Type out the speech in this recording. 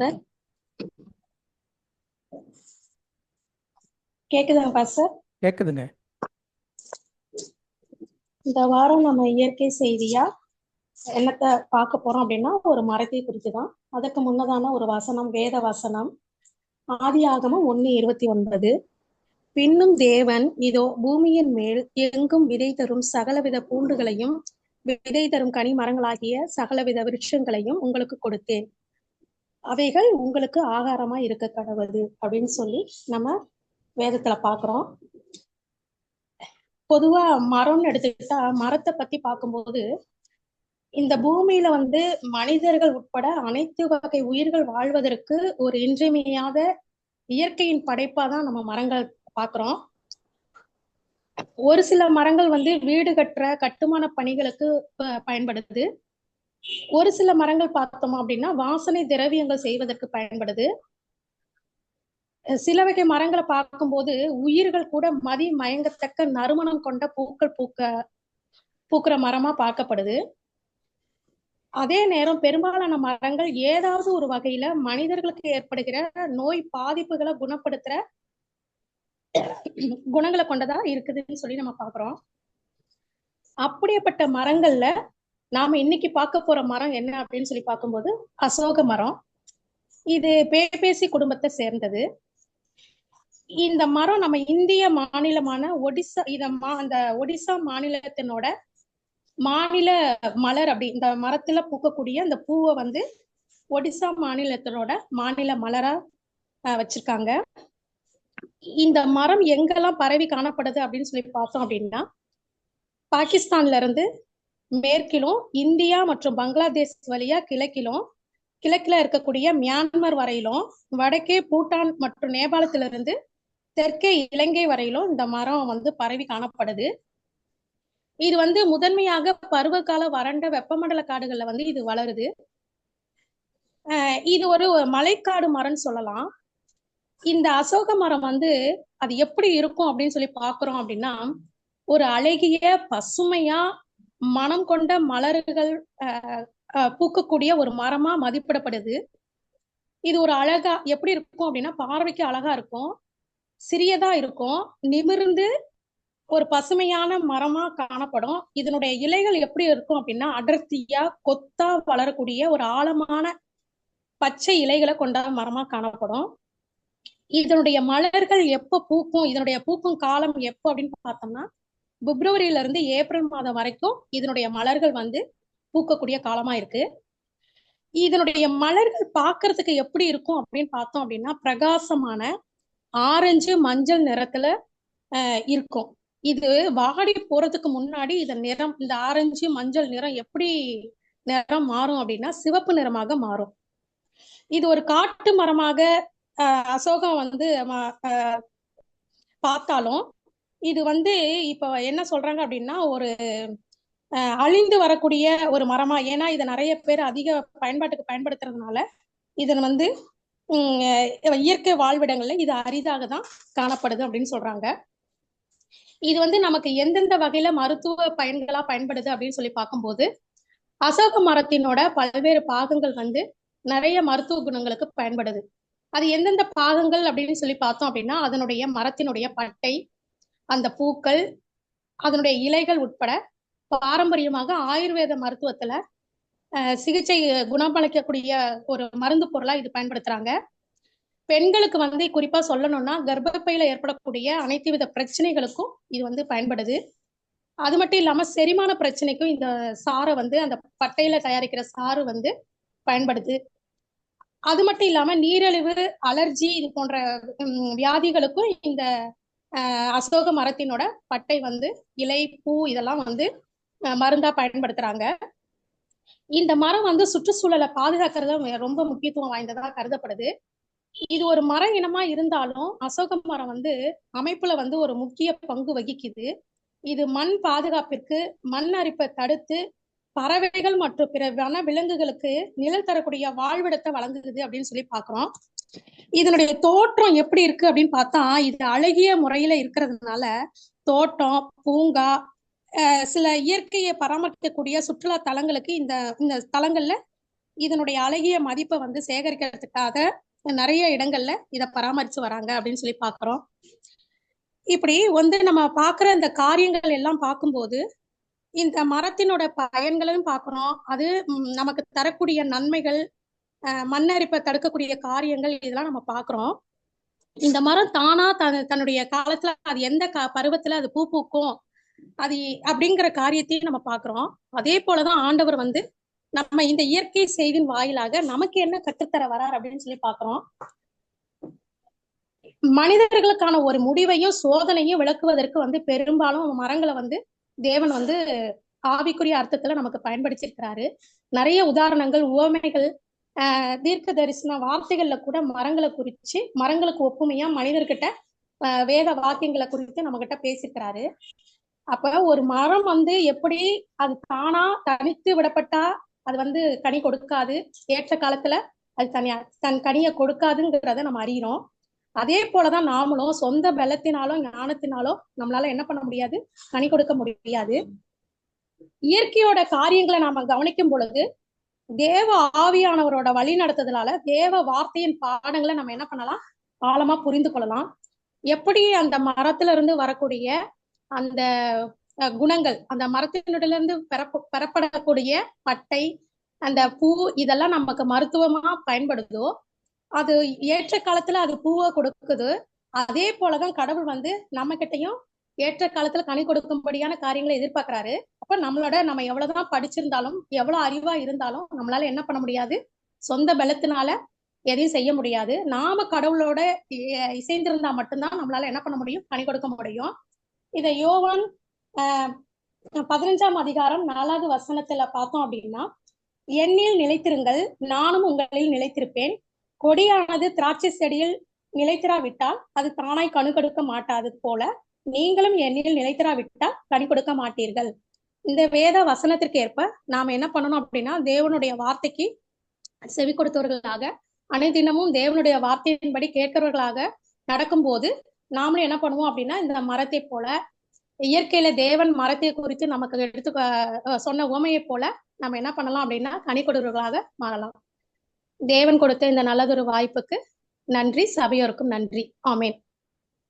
Pastor கேக்குதாங்க pastor? கேக்குதுங்க. இந்த வாரம் நம்ம இயற்கை செய்தியா என்னத்த பார்க்க போறோம் அப்படின்னா ஒரு மரத்தை குறித்து தான் அதுக்கு முன்னதான ஒரு வசனம் வேத வசனம். ஆதி ஆகமம் ஒன்னு இருபத்தி ஒன்பது. பின்னும் தேவன் இதோ பூமியின் மேல் எங்கும் விதை தரும் சகலவித பூண்டுகளையும் விதை தரும் கனி மரங்களாகிய சகலவித விருட்சங்களையும் உங்களுக்கு கொடுத்தேன். அவைகள் உங்களுக்கு ஆகாரமா இருக்க கடவுது அப்படின்னு சொல்லி நம்ம வேதத்துல பாக்குறோம் பொதுவா மரம்னு எடுத்துக்கிட்டா மரத்தை பத்தி பார்க்கும்போது இந்த பூமியில வந்து மனிதர்கள் உட்பட அனைத்து வகை உயிர்கள் வாழ்வதற்கு ஒரு இன்றியமையாத இயற்கையின் படைப்பா தான் நம்ம மரங்கள் பாக்குறோம் ஒரு சில மரங்கள் வந்து வீடு கட்டுற கட்டுமான பணிகளுக்கு ப- பயன்படுது. ஒரு சில மரங்கள் பார்த்தோம் அப்படின்னா வாசனை திரவியங்கள் செய்வதற்கு பயன்படுது. சில வகை மரங்களை பார்க்கும்போது உயிர்கள் கூட மதி மயங்கத்தக்க நறுமணம் கொண்ட பூக்கள் பூக்க பூக்கிற மரமா பார்க்கப்படுது. அதே நேரம் பெரும்பாலான மரங்கள் ஏதாவது ஒரு வகையில மனிதர்களுக்கு ஏற்படுகிற நோய் பாதிப்புகளை குணப்படுத்துற குணங்களை கொண்டதா இருக்குதுன்னு சொல்லி நம்ம பாக்குறோம் அப்படியேப்பட்ட மரங்கள்ல நாம இன்னைக்கு பார்க்க போற மரம் என்ன அப்படின்னு சொல்லி பார்க்கும்போது அசோக மரம். இது பேபேசி குடும்பத்தை சேர்ந்தது. இந்த மரம் நம்ம இந்திய மாநிலமான ஒடிசா இத மா அந்த ஒடிசா மாநிலத்தினோட மாநில மலர் அப்படி இந்த மரத்துல பூக்கக்கூடிய அந்த பூவை வந்து ஒடிசா மாநிலத்தினோட மாநில மலரா அஹ், வச்சிருக்காங்க. இந்த மரம் எங்கெல்லாம் பரவி காணப்படுது அப்படின்னு சொல்லி பார்த்தோம் அப்படின்னா பாகிஸ்தான்ல இருந்து மேற்கிலும் இந்தியா மற்றும் பங்களாதேஷ் வழியா கிழக்கிலும் கிழக்கில் இருக்கக்கூடிய மியான்மர் வரையிலும் வடக்கே பூட்டான் மற்றும் நேபாளத்திலிருந்து தெற்கே இலங்கை வரையிலும் இந்த மரம் வந்து பரவி காணப்படுது. இது வந்து முதன்மையாக பருவகால வறண்ட வெப்பமண்டல காடுகள்ல வந்து இது வளருது. இது ஒரு மலைக்காடு மரம்னு சொல்லலாம். இந்த அசோக மரம் வந்து அது எப்படி இருக்கும் அப்படின்னு சொல்லி பாக்குறோம் அப்படின்னா ஒரு அழகிய பசுமையா மனம் கொண்ட மலர்கள் பூக்கக்கூடிய ஒரு மரமா மதிப்பிடப்படுது. இது ஒரு அழகா எப்படி இருக்கும் அப்படின்னா பார்வைக்கு அழகா இருக்கும். சிறியதா இருக்கும். நிமிர்ந்து ஒரு பசுமையான மரமா காணப்படும். இதனுடைய இலைகள் எப்படி இருக்கும் அப்படின்னா அடர்த்தியா கொத்தா வளரக்கூடிய ஒரு ஆழமான பச்சை இலைகளை கொண்ட மரமா காணப்படும். இதனுடைய மலர்கள் எப்ப பூக்கும் இதனுடைய பூக்கும் காலம் எப்போ அப்படின்னு பார்த்தோம்னா பிப்ரவரியில இருந்து ஏப்ரல் மாதம் வரைக்கும் இதனுடைய மலர்கள் வந்து பூக்கக்கூடிய காலமா இருக்கு. இதனுடைய மலர்கள் பாக்குறதுக்கு எப்படி இருக்கும் அப்படின்னு பார்த்தோம் அப்படின்னா பிரகாசமான ஆரஞ்சு மஞ்சள் நிறத்துல அஹ், இருக்கும். இது வாடி போறதுக்கு முன்னாடி இதன் நிறம் இந்த ஆரஞ்சு மஞ்சள் நிறம் எப்படி நிறம் மாறும் அப்படின்னா சிவப்பு நிறமாக மாறும். இது ஒரு காட்டு மரமாக அஹ், அசோகம் வந்து அஹ், பார்த்தாலும் இது வந்து இப்போ என்ன சொல்றாங்க அப்படின்னா ஒரு அஹ், அழிந்து வரக்கூடிய ஒரு மரமா ஏன்னா இதை நிறைய பேர் அதிக பயன்பாட்டுக்கு பயன்படுத்துறதுனால இதன் வந்து உம், இயற்கை வாழ்விடங்கள்ல இது அரிதாக தான் காணப்படுது அப்படின்னு சொல்றாங்க. இது வந்து நமக்கு எந்தெந்த வகையில மருத்துவ பயன்களா பயன்படுது அப்படின்னு சொல்லி பார்க்கும்போது அசோக மரத்தினோட பல்வேறு பாகங்கள் வந்து நிறைய மருத்துவ குணங்களுக்கு பயன்படுது. அது எந்தெந்த பாகங்கள் அப்படின்னு சொல்லி பார்த்தோம் அப்படின்னா அதனுடைய மரத்தினுடைய பட்டை அந்த பூக்கள் அதனுடைய இலைகள் உட்பட பாரம்பரியமாக ஆயுர்வேத மருத்துவத்துல சிகிச்சை குணமளிக்கக்கூடிய ஒரு மருந்து பொருளா இது பயன்படுத்துறாங்க. பெண்களுக்கு வந்து குறிப்பா சொல்லணும்னா கர்ப்பப்பையில ஏற்படக்கூடிய அனைத்து வித பிரச்சனைகளுக்கும் இது வந்து பயன்படுது. அது மட்டும் இல்லாம செரிமான பிரச்சனைக்கும் இந்த சாறை வந்து அந்த பட்டையில தயாரிக்கிற சாறு வந்து பயன்படுது. அது மட்டும் இல்லாம நீரிழிவு அலர்ஜி இது போன்ற வியாதிகளுக்கும் இந்த அசோக மரத்தினோட பட்டை வந்து இலை பூ இதெல்லாம் வந்து அஹ், மருந்தா பயன்படுத்துறாங்க. இந்த மரம் வந்து சுற்றுச்சூழலை பாதுகாக்கிறது ரொம்ப முக்கியத்துவம் வாய்ந்ததா கருதப்படுது. இது ஒரு மர இனமா இருந்தாலும் அசோக மரம் வந்து அமைப்புல வந்து ஒரு முக்கிய பங்கு வகிக்குது. இது மண் பாதுகாப்பிற்கு மண் அரிப்பை தடுத்து பறவைகள் மற்றும் பிற வன விலங்குகளுக்கு நிழல் தரக்கூடிய வாழ்விடத்தை வழங்குது அப்படின்னு சொல்லி பாக்குறோம் இதனுடைய தோற்றம் எப்படி இருக்கு அப்படின்னு பார்த்தா இது அழகிய முறையில இருக்கிறதுனால தோட்டம் பூங்கா அஹ் சில இயற்கையை பராமரிக்கக்கூடிய சுற்றுலா தலங்களுக்கு இந்த இந்த தலங்கள்ல இதனுடைய அழகிய மதிப்பை வந்து சேகரிக்கிறதுக்காக நிறைய இடங்கள்ல இத பராமரிச்சு வராங்க அப்படின்னு சொல்லி பாக்குறோம் இப்படி வந்து நம்ம பாக்குற இந்த காரியங்கள் எல்லாம் பார்க்கும்போது இந்த மரத்தினோட பயன்களையும் பார்க்குறோம். அது நமக்கு தரக்கூடிய நன்மைகள் அஹ், மண்ணரிப்பை தடுக்கக்கூடிய காரியங்கள் இதெல்லாம் நம்ம பார்க்குறோம். இந்த மரம் தானா தன் தன்னுடைய காலத்துல அது எந்த கா பருவத்துல அது பூ பூக்கும் அது அப்படிங்கிற காரியத்தையும் நம்ம பார்க்குறோம். அதே போலதான் ஆண்டவர் வந்து நம்ம இந்த இயற்கை செய்தின் வாயிலாக நமக்கு என்ன கற்றுத்தர வரார் அப்படின்னு சொல்லி பார்க்குறோம். மனிதர்களுக்கான ஒரு முடிவையும் சோதனையும் விளக்குவதற்கு வந்து பெரும்பாலும் மரங்களை வந்து தேவன் வந்து ஆவிக்குரிய அர்த்தத்துல நமக்கு பயன்படுத்தியிருக்கிறாரு. நிறைய உதாரணங்கள் உவமைகள் ஆஹ் தீர்க்க தரிசன வார்த்தைகள்ல கூட மரங்களை குறிச்சு மரங்களுக்கு ஒப்புமையா மனிதர்கிட்ட ஆஹ் வேத வாக்கியங்களை குறித்து நம்ம கிட்ட பேசியிருக்கிறாரு. அப்ப ஒரு மரம் வந்து எப்படி அது தானா தனித்து விடப்பட்டா அது வந்து கனி கொடுக்காது ஏற்ற காலத்துல அது தனியா தன் கனியை கொடுக்காதுங்கிறத நம்ம அறிகிறோம் அதே போலதான் நாமளும் சொந்த பலத்தினாலோ ஞானத்தினாலோ நம்மளால என்ன பண்ண முடியாது? கனி கொடுக்க முடியாது. இயற்கையோட காரியங்களை நாம கவனிக்கும் பொழுது தேவ ஆவியானவரோட வழி நடத்துதலால தேவ வார்த்தையின் பாடங்களை நம்ம என்ன பண்ணலாம்? ஆழமா புரிந்து கொள்ளலாம். எப்படி அந்த மரத்துல இருந்து வரக்கூடிய அந்த அஹ், குணங்கள் அந்த மரத்தினுடைய இருந்து பெறப்படக்கூடிய பட்டை அந்த பூ இதெல்லாம் நமக்கு மருத்துவமா பயன்படுதோ அது ஏற்ற காலத்துல அது பூவை கொடுக்குது. அதே போலதான் கடவுள் வந்து நம்ம கிட்டையும் ஏற்ற காலத்துல கனி கொடுக்கும்படியான காரியங்களை எதிர்பார்க்கிறாரு. அப்ப நம்மளோட நம்ம எவ்வளவுதான் படிச்சிருந்தாலும் எவ்வளவு அறிவா இருந்தாலும் நம்மளால என்ன பண்ண முடியாது? சொந்த பலத்தினால எதையும் செய்ய முடியாது. நாம கடவுளோட இ- இசைந்திருந்தா மட்டும்தான் நம்மளால என்ன பண்ண முடியும்? கனி கொடுக்க முடியும். இத யோவான் ஆஹ் பதினஞ்சாம் அதிகாரம் நாலாவது வசனத்துல பார்த்தோம் அப்படின்னா என்னில் நிலைத்திருங்கள் நானும் உங்களில் நிலைத்திருப்பேன். கொடியானது திராட்சை செடியில் நிலைத்திராவிட்டால் அது தானாய் கணு கொடுக்க மாட்டாது போல நீங்களும் என்னில் நிலைத்திராவிட்டால் கனி கொடுக்க மாட்டீர்கள். இந்த வேத வசனத்திற்கு ஏற்ப நாம என்ன பண்ணணும் அப்படின்னா தேவனுடைய வார்த்தைக்கு செவி கொடுத்தவர்களாக அனைதினமும் தேவனுடைய வார்த்தையின்படி கேட்கிறவர்களாக நடக்கும்போது நாமளும் என்ன பண்ணுவோம் அப்படின்னா இந்த மரத்தை போல இயற்கையில தேவன் மரத்தை குறித்து நமக்கு எடுத்து சொன்ன உமையை போல நம்ம என்ன பண்ணலாம் அப்படின்னா கனி கொடுவர்களாக மாறலாம். தேவன் கொடுத்த இந்த நல்லதொரு வாய்ப்புக்கு நன்றி சபையோருக்கும் நன்றி. ஆமேன்.